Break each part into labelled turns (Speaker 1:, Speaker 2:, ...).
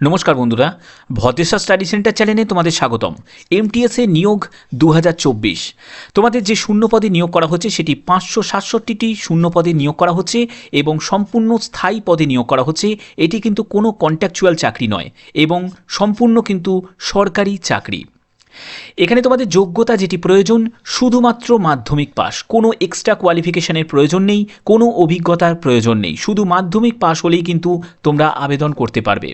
Speaker 1: নমস্কার বন্ধুরা, Bhadreswar study centre চ্যানেলে তোমাদের স্বাগতম। এমটিএসএ নিয়োগ দু হাজার চব্বিশ। তোমাদের যে শূন্য পদে নিয়োগ করা হচ্ছে, সেটি পাঁচশো সাতষট্টিটি শূন্য পদে নিয়োগ করা হচ্ছে এবং সম্পূর্ণ স্থায়ী পদে নিয়োগ করা হচ্ছে। এটি কিন্তু কোনো কন্ট্যাকচুয়াল চাকরি নয় এবং সম্পূর্ণ কিন্তু সরকারি চাকরি। এখানে তোমাদের যোগ্যতা যেটি প্রয়োজন, শুধুমাত্র মাধ্যমিক পাস কোনো এক্সট্রা কোয়ালিফিকেশনের প্রয়োজন নেই, কোনো অভিজ্ঞতার প্রয়োজন নেই। শুধু মাধ্যমিক পাস হলেই কিন্তু তোমরা আবেদন করতে পারবে।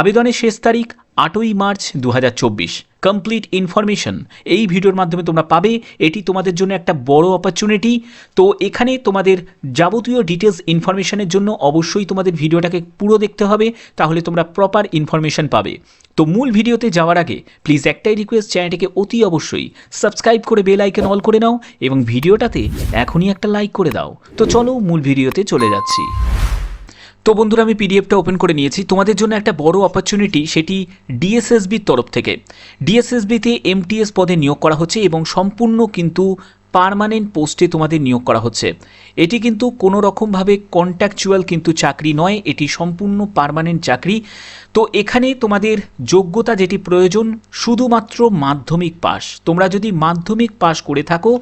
Speaker 1: আবেদনের শেষ তারিখ আটই মার্চ দু হাজার চব্বিশ। কমপ্লিট ইনফরমেশন এই ভিডিওর মাধ্যমে তোমরা পাবে। এটি তোমাদের জন্য একটা বড় অপরচুনিটি তো এখানে তোমাদের যাবতীয় ডিটেলস ইনফরমেশনের জন্য অবশ্যই তোমাদের ভিডিওটাকে পুরো দেখতে হবে, তাহলে তোমরা প্রপার ইনফরমেশন পাবে। তো মূল ভিডিওতে যাওয়ার আগে প্লিজ একটাই রিকোয়েস্ট চ্যানেলটিকে অতি অবশ্যই সাবস্ক্রাইব করে বেল আইকন অল করে নাও এবং ভিডিওটাতে এখনই একটা লাইক করে দাও। তো চলো মূল ভিডিওতে চলে যাচ্ছি। তো বন্ধুরা, আমি পিডিএফটা ওপেন করে নিয়েছি। তোমাদের জন্য একটা বড় অপরচুনিটি সেটি ডিএসএসবির তরফ থেকে। ডিএসএসবিতে এমটিএস পদে নিয়োগ করা হচ্ছে এবং সম্পূর্ণ কিন্তু পার্মানেন্ট পোস্টে তোমাদের নিয়োগ করা হচ্ছে। এটি কিন্তু কোনো রকমভাবে কন্ট্যাকচুয়াল কিন্তু চাকরি নয়, এটি সম্পূর্ণ পারমানেন্ট চাকরি। তো এখানে তোমাদের যোগ্যতা যেটি প্রয়োজন, শুধুমাত্র মাধ্যমিক পাস তোমরা যদি মাধ্যমিক পাস করে থাকো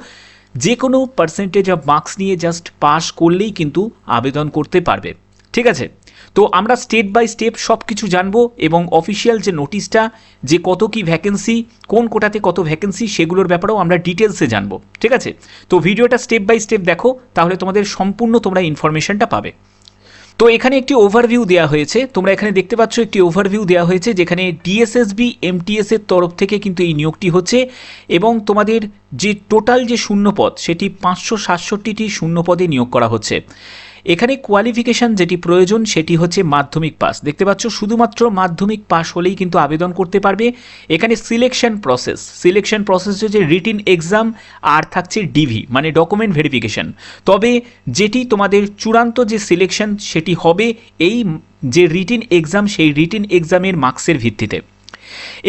Speaker 1: যে কোনো পার্সেন্টেজ অফ মার্কস নিয়ে জাস্ট পাস করলেই কিন্তু আবেদন করতে পারবে। ঠিক আছে? তো আমরা স্টেপ বাই স্টেপ সব কিছু জানব এবং অফিসিয়াল যে নোটিশটা, যে কত কি ভ্যাকেন্সি, কোন কোটাতে কত ভ্যাকেন্সি, সেগুলোর ব্যাপারেও আমরা ডিটেলসে জানব, ঠিক আছে? তো ভিডিওটা স্টেপ বাই স্টেপ দেখো, তাহলে তোমাদের সম্পূর্ণ তোমরা ইনফরমেশনটা পাবে। তো এখানে একটি ওভারভিউ দেওয়া হয়েছে, তোমরা এখানে দেখতে পাচ্ছ একটি ওভারভিউ দেওয়া হয়েছে, যেখানে ডিএসএসবি, এমটিএস এর তরফ থেকে কিন্তু এই নিয়োগটি হচ্ছে এবং তোমাদের যে টোটাল যে শূন্যপদ, সেটি পাঁচশো সাতষট্টিটি শূন্যপদে নিয়োগ করা হচ্ছে। এখানে কোয়ালিফিকেশান যেটি প্রয়োজন সেটি হচ্ছে মাধ্যমিক পাস দেখতে পাচ্ছ, শুধুমাত্র মাধ্যমিক পাস হলেই কিন্তু আবেদন করতে পারবে। এখানে সিলেকশন প্রসেস সিলেকশন প্রসেস হচ্ছে রিটিন এক্সাম আর থাকছে ডিভি মানে ডকুমেন্ট ভেরিফিকেশন তবে যেটি তোমাদের চূড়ান্ত যে সিলেকশন সেটি হবে এই যে রিটিন এক্সাম সেই রিটিন এক্সামের মার্কসের ভিত্তিতে।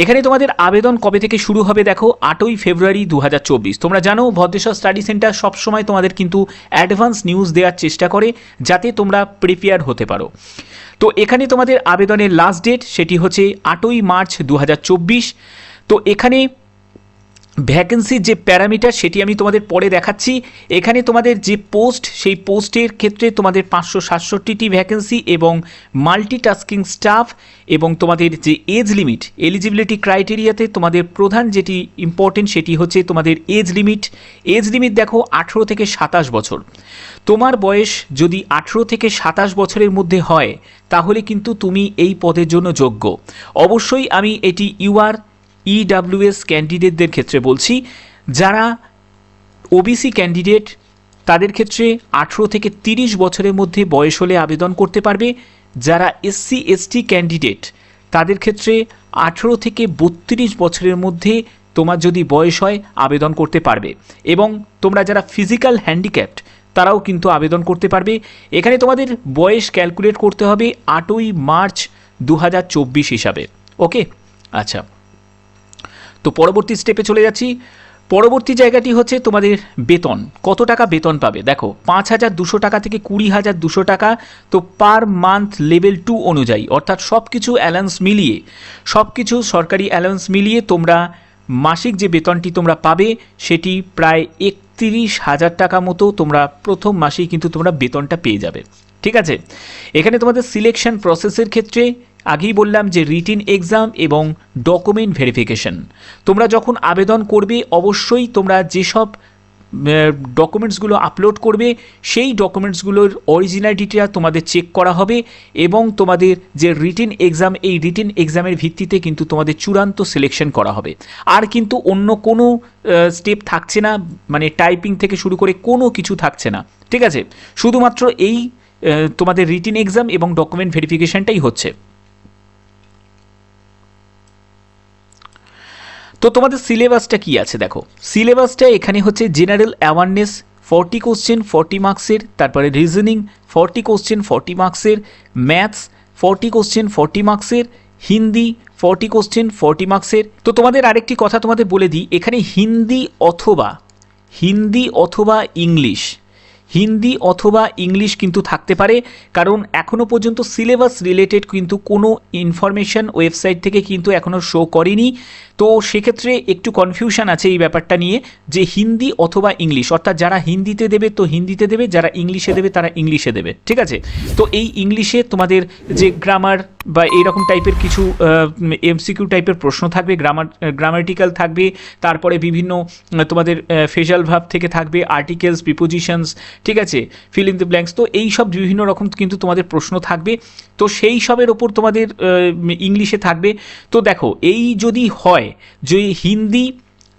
Speaker 1: এখানে তোমাদের আবেদন কবে থেকে শুরু হবে দেখো, আটই ফেব্রুয়ারি দু হাজার চব্বিশ। তোমরা জানো, ভদ্রেশ্বর স্টাডি সেন্টার সবসময় তোমাদের কিন্তু অ্যাডভান্স নিউজ দেওয়ার চেষ্টা করে, যাতে তোমরা প্রিপেয়ার হতে পারো। তো এখানে তোমাদের আবেদনের লাস্ট ডেট সেটি হচ্ছে আটই মার্চ দু হাজার চব্বিশ। তো এখানে ভ্যাকেন্সির যে প্যারামিটার সেটি আমি তোমাদের পরে দেখাচ্ছি। এখানে তোমাদের যে পোস্ট, সেই পোস্টের ক্ষেত্রে তোমাদের পাঁচশো সাতষট্টিটি ভ্যাকেন্সি এবং মাল্টিটাস্কিং স্টাফ এবং তোমাদের যে এজ লিমিট, এলিজিবিলিটি ক্রাইটেরিয়াতে তোমাদের প্রধান যেটি ইম্পর্টেন্ট সেটি হচ্ছে তোমাদের এজ লিমিট। এজ লিমিট দেখো আঠেরো থেকে সাতাশ বছর। তোমার বয়স যদি আঠেরো থেকে সাতাশ বছরের মধ্যে হয়, তাহলে কিন্তু তুমি এই পদের জন্য যোগ্য। অবশ্যই আমি এটি ইউআর ইডাব্লিউএস ক্যান্ডিডেটদের ক্ষেত্রে বলছি, যারা ওবিসি ক্যান্ডিডেট তাদের ক্ষেত্রে আঠেরো থেকে তিরিশ বছরের মধ্যে বয়স হলে আবেদন করতে পারবে। যারা এসসি এসটি ক্যান্ডিডেট তাদের ক্ষেত্রে আঠেরো থেকে বত্রিশ বছরের মধ্যে তোমার যদি বয়স হয়, আবেদন করতে পারবে। এবং তোমরা যারা ফিজিক্যাল হ্যান্ডিক্যাপ্ট তারাও কিন্তু আবেদন করতে পারবে। এখানে তোমাদের বয়স ক্যালকুলেট করতে হবে আটই মার্চ দু হাজার চব্বিশ হিসাবে। ওকে আচ্ছা। তো পরবর্তী স্টেপে চলে যাচ্ছি। পরবর্তী জায়গাটি হচ্ছে তোমাদের বেতন। কত টাকা বেতন পাবে? দেখো, পাঁচ হাজার দুশো টাকা থেকে কুড়ি হাজার দুশো টাকা তো পার মান্থ লেভেল টু অনুযায়ী। অর্থাৎ সব কিছু অ্যালাউন্স মিলিয়ে সব কিছু সরকারি অ্যালাউন্স মিলিয়ে তোমরা মাসিক যে বেতনটি তোমরা পাবে, সেটি প্রায় একত্রিশ হাজার টাকা মতো তোমরা প্রথম মাসেই কিন্তু তোমরা বেতনটা পেয়ে যাবে। ঠিক আছে? এখানে তোমাদের সিলেকশন প্রসেসের ক্ষেত্রে আগেই বললাম যে রিটিন এক্সাম এবং ডকুমেন্ট ভেরিফিকেশন তোমরা যখন আবেদন করবে, অবশ্যই তোমরা যেসব ডকুমেন্টসগুলো আপলোড করবে, সেই ডকুমেন্টসগুলোর অরিজিনালিটিটা তোমাদের চেক করা হবে এবং তোমাদের যে রিটিন এক্সাম এই রিটিন এক্সামের ভিত্তিতে কিন্তু তোমাদের চূড়ান্ত সিলেকশন করা হবে। আর কিন্তু অন্য কোনো স্টেপ থাকছে না মানে টাইপিং থেকে শুরু করে কোনো কিছু থাকছে না, ঠিক আছে? শুধুমাত্র এই তোমাদের রিটিন এক্সাম এবং ডকুমেন্ট ভেরিফিকেশনটাই হচ্ছে। তো তোমাদের সিলেবাসটা কি আছে দেখো? সিলেবাসটা এখানে হচ্ছে general awareness forty question forty মার্কসের তারপরে রিজনিং ফর্টি কোশ্চেন ফর্টি মার্কসের ম্যাথস ফর্টি কোশ্চেন ফর্টি মার্কসের হিন্দি ফর্টি কোশ্চেন ফর্টি মার্কসের তো তোমাদের আরেকটি কথা তোমাদের বলে দিই, এখানে হিন্দি অথবা হিন্দি অথবা ইংলিশ হিন্দি অথবা ইংলিশ কিন্তু থাকতে পারে, কারণ এখনও পর্যন্ত সিলেবাস রিলেটেড কিন্তু কোনো ইনফরমেশন ওয়েবসাইট থেকে কিন্তু এখনও শো করেনি। তো সেক্ষেত্রে একটু কনফিউশন আছে এই ব্যাপারটা নিয়ে যে হিন্দি অথবা ইংলিশ, অর্থাৎ যারা হিন্দিতে দেবে তো হিন্দিতে দেবে, যারা ইংলিশে দেবে তারা ইংলিশে দেবে, ঠিক আছে? তো এই ইংলিশে তোমাদের যে গ্রামার বা এইরকম টাইপের কিছু এমসিকিউ টাইপের প্রশ্ন থাকবে গ্রামার গ্রামাটিক্যাল থাকবে, তারপরে বিভিন্ন তোমাদের ফেজাল ভাব থেকে থাকবে আর্টিকেলস প্রিপোজিশনস ঠিক আছে? ফিল ইন দ্য ব্ল্যাঙ্কস তো এই সব বিভিন্ন রকম কিন্তু তোমাদের প্রশ্ন থাকবে। তো সেই সবের ওপর তোমাদের ইংলিশে থাকবে। তো দেখো, এই যদি হয়, যে হিন্দি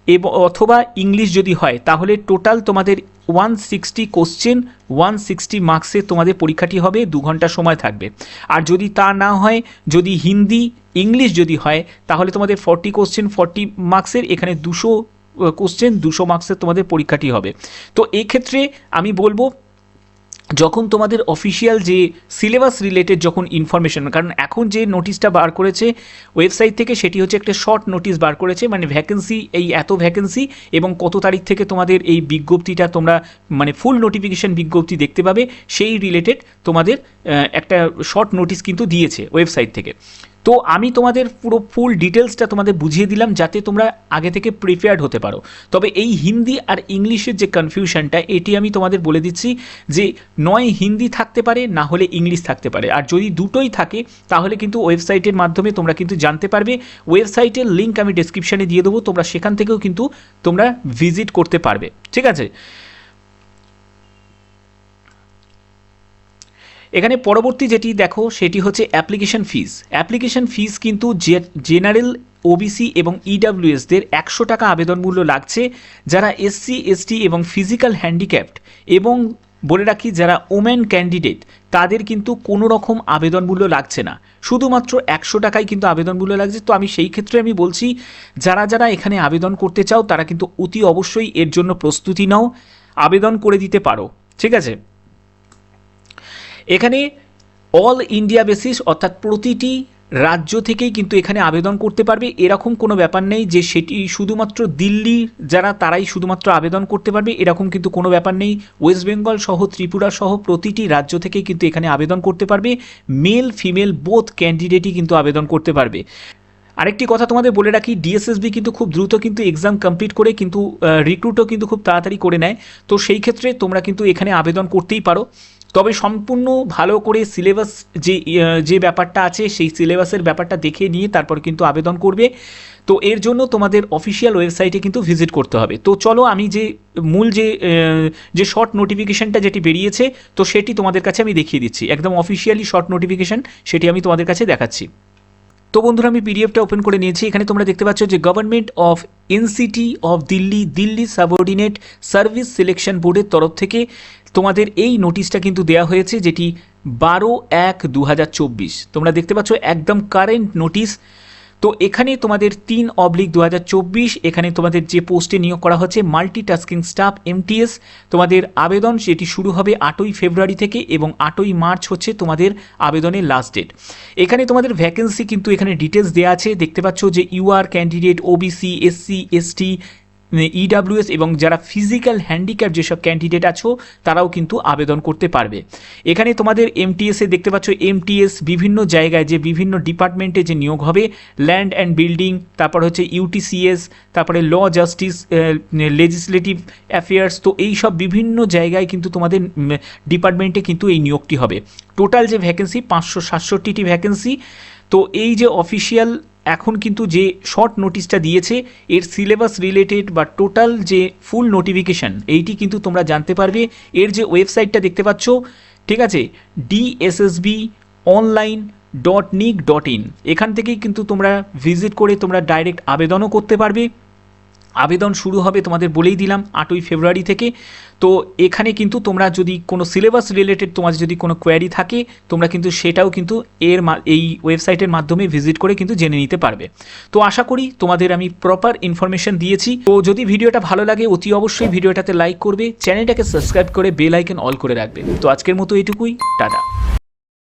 Speaker 1: এবং, অথবা ইংলিশ যদি হয়, তাহলে টোটাল তোমাদের one sixty question one sixty মার্কসে তোমাদের পরীক্ষাটি হবে, দু ঘণ্টা সময় থাকবে। আর যদি তা না হয়, যদি হিন্দি ইংলিশ যদি হয়, তাহলে তোমাদের ফর্টি কোশ্চেন ফর্টি মার্কসের এখানে দুশো কোশ্চেন দুশো মার্কসের তোমাদের পরীক্ষাটি হবে। তো এক্ষেত্রে আমি বলব, যখন তোমাদের অফিসিয়াল যে সিলেবাস রিলেটেড যখন ইনফরমেশন কারণ এখন যে নোটিশটা বার করেছে ওয়েবসাইট থেকে সেটি হচ্ছে একটা শর্ট নোটিশ বার করেছে মানে ভ্যাকেন্সি এই এত ভ্যাকেন্সি এবং কত তারিখ থেকে তোমাদের এই বিজ্ঞপ্তিটা তোমরা মানে ফুল নোটিফিকেশন বিজ্ঞপ্তি দেখতে পাবে, সেই রিলেটেড তোমাদের একটা শর্ট নোটিশ কিন্তু দিয়েছে ওয়েবসাইট থেকে। তো আমি তোমাদের পুরো ফুল ডিটেলসটা তোমাদের বুঝিয়ে দিলাম যাতে তোমরা আগে থেকে প্রিপেয়ার্ড হতে পারো। তবে এই হিন্দি আর ইংলিশের যে কনফিউশনটা এটি আমি তোমাদের বলে দিচ্ছি যে নয় হিন্দি থাকতে পারে, না হলে ইংলিশ থাকতে পারে। আর যদি দুটোই থাকে, তাহলে কিন্তু ওয়েবসাইটের মাধ্যমে তোমরা কিন্তু জানতে পারবে। ওয়েবসাইটের লিঙ্ক আমি ডেসক্রিপশানে দিয়ে দেবো, তোমরা সেখান থেকেও কিন্তু তোমরা ভিজিট করতে পারবে। ঠিক আছে? এখানে পরবর্তী যেটি দেখো, সেটি হচ্ছে অ্যাপ্লিকেশন ফিস অ্যাপ্লিকেশন ফিস কিন্তু জেনারেল ওবিসি এবং ইডাব্লিউএসদের একশো টাকা আবেদন মূল্য লাগছে যারা এসসি এসটি এবং ফিজিক্যাল হ্যান্ডিক্যাপড এবং বলে রাখি যারা ওমেন ক্যান্ডিডেট তাদের কিন্তু কোনো রকম আবেদন মূল্য লাগছে না। শুধুমাত্র একশো টাকায় কিন্তু আবেদন মূল্য লাগছে। তো আমি সেই ক্ষেত্রে আমি বলছি, যারা যারা এখানে আবেদন করতে চাও, তারা কিন্তু অতি অবশ্যই এর জন্য প্রস্তুতি নাও, আবেদন করে দিতে পারো। ঠিক আছে? এখানে অল ইন্ডিয়া বেসিস অর্থাৎ প্রতিটি রাজ্য থেকেই কিন্তু এখানে আবেদন করতে পারবে। এরকম কোনো ব্যাপার নেই যে সেটি শুধুমাত্র দিল্লি যারা, তারাই শুধুমাত্র আবেদন করতে পারবে। এরকম কিন্তু কোনো ব্যাপার নেই। ওয়েস্ট বেঙ্গল সহ, ত্রিপুরা সহ প্রতিটি রাজ্য থেকেই কিন্তু এখানে আবেদন করতে পারবে। মেল ফিমেল বোথ ক্যান্ডিডেটই কিন্তু আবেদন করতে পারবে। আরেকটি কথা তোমাদের বলে রাখি ডিএসএসবি কিন্তু খুব দ্রুত কিন্তু এক্সাম কমপ্লিট করে কিন্তু রিক্রুটও কিন্তু খুব তাড়াতাড়ি করে নেয়। তো সেই ক্ষেত্রে তোমরা কিন্তু এখানে আবেদন করতেই পারো। তবে সম্পূর্ণ ভালো করে সিলেবাস যে আহ, যে ব্যাপারটা আছে সেই সিলেবাসের ব্যাপারটা দেখে নিয়ে তারপর কিন্তু আবেদন করবে। তো এর জন্য তোমাদের অফিসিয়াল ওয়েবসাইটে কিন্তু ভিজিট করতে হবে। তো চলো আমি যে মূল যে যে শর্ট নোটিফিকেশনটা যেটি বেরিয়েছে তো সেটি তোমাদের কাছে আমি দেখিয়ে দিচ্ছি। একদম অফিসিয়ালি শর্ট নোটিফিকেশন সেটি আমি তোমাদের কাছে দেখাচ্ছি। তো বন্ধুরা আমি পিডিএফটা ওপেন করে নিয়েছি। এখানে তোমরা দেখতে পাচ্ছ যে government of NCT of Delhi Delhi subordinate service selection বোর্ডের তরফ থেকে তোমাদের এই নোটিশটা কিন্তু দেওয়া হয়েছে যেটি বারো এক দু তোমরা দেখতে পাচ্ছ একদম কারেন্ট নোটিশ তো এখানে তোমাদের তিন অবলিক দু হাজার চব্বিশ, এখানে তোমাদের যে পোস্টে নিয়োগ করা হচ্ছে মাল্টি টাস্কিং স্টাফ এমটিএস তোমাদের আবেদন সেটি শুরু হবে আটই ফেব্রুয়ারি থেকে এবং আটই মার্চ হচ্ছে তোমাদের আবেদনের লাস্ট ডেট এখানে তোমাদের ভ্যাকেন্সি কিন্তু এখানে ডিটেলস দেওয়া আছে। দেখতে পাচ্ছ যে UR candidate OBC SC ST EWS এবং যারা ফিজিক্যাল হ্যান্ডিক্যাপ যেসব ক্যান্ডিডেট আছো, তারাও কিন্তু আবেদন করতে পারবে। এখানে তোমাদের এমটিএসে দেখতে পাচ্ছ এমটিএস বিভিন্ন জায়গায় যে বিভিন্ন ডিপার্টমেন্টে যে নিয়োগ হবে ল্যান্ড অ্যান্ড বিল্ডিং তারপর হচ্ছে ইউটিসিএস তারপরে ল জাস্টিস লেজিসলেটিভ অ্যাফেয়ার্স তো এই সব বিভিন্ন জায়গায় কিন্তু তোমাদের ডিপার্টমেন্টে কিন্তু এই নিয়োগটি হবে। টোটাল যে ভ্যাকেন্সি পাঁচশো সাতষট্টিটি ভ্যাকেন্সি তো এই যে অফিসিয়াল এখন কিন্তু যে শর্ট নোটিশটা দিয়েছে, এর সিলেবাস রিলেটেড বা টোটাল যে ফুল নোটিফিকেশান এইটি কিন্তু তোমরা জানতে পারবে। এর যে ওয়েবসাইটটা দেখতে পাচ্ছ, ঠিক আছে? DSSB online dot nic dot in এখান থেকেই কিন্তু তোমরা ভিজিট করে তোমরা ডাইরেক্ট আবেদনও করতে পারবে। আবেদন শুরু হবে তোমাদের বলেই দিলাম আটই ফেব্রুয়ারি থেকে। তো এখানে কিন্তু তোমরা যদি কোনো সিলেবাস রিলেটেড তোমাদের যদি কোনো কোয়ারি থাকে, তোমরা কিন্তু সেটাও কিন্তু এর এই ওয়েবসাইটের মাধ্যমে ভিজিট করে কিন্তু জেনে নিতে পারবে। তো আশা করি তোমাদের আমি প্রপার ইনফরমেশন দিয়েছি। তো যদি ভিডিওটা ভালো লাগে, অতি অবশ্যই ভিডিওটাতে লাইক করবে চ্যানেলটাকে সাবস্ক্রাইব করে বেল আইকন অল করে রাখবে। তো আজকের মতো এটুকুই, টাটা।